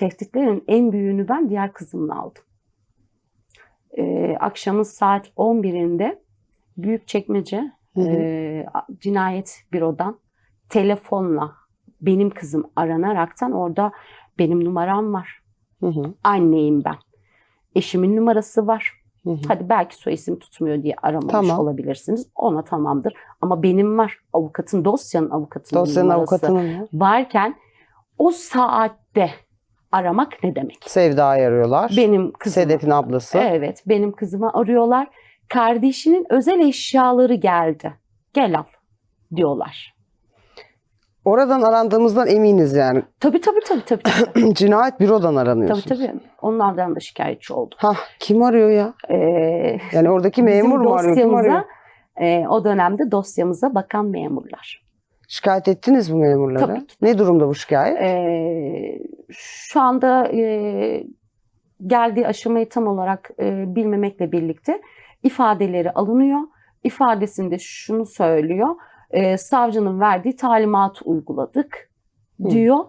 tehditlerin en büyüğünü ben diğer kızımla aldım. Ee, akşamın saat 11'inde Büyükçekmece Hı hı. e, cinayet bürodan telefonla benim kızım aranaraktan orada benim numaram var. Hı hı. Anneyim ben. Eşimin numarası var. Hı hı. Hadi belki soy isim tutmuyor diye aramamış Tamam. olabilirsiniz. Ona tamamdır. Ama benim var. Avukatın, dosyanın avukatının Dosyanın numarası avukatının varken o saatte aramak ne demek? Sevda'yı arıyorlar. Benim kızım. Sedef'in ablası. Evet, benim kızımı arıyorlar. Kardeşinin özel eşyaları geldi. Gel al diyorlar. Oradan arandığımızdan eminiz yani. Tabii tabii tabii tabii. Tabii Cinayet bürodan tabii. aranıyorsunuz. tabii. Onlardan da şikayetçi oldum. Hah kim arıyor ya? Ee, Yani oradaki memur mu arıyor? Kim arıyor? dosyamıza, e, o dönemde dosyamıza bakan memurlar. Şikayet ettiniz bu memurlara. Tabii ki. Ne durumda bu şikayet? Ee, şu anda e, geldiği aşamayı tam olarak e, bilmemekle birlikte ifadeleri alınıyor. İfadesinde şunu söylüyor. e, savcının verdiği talimatı uyguladık Hı. diyor.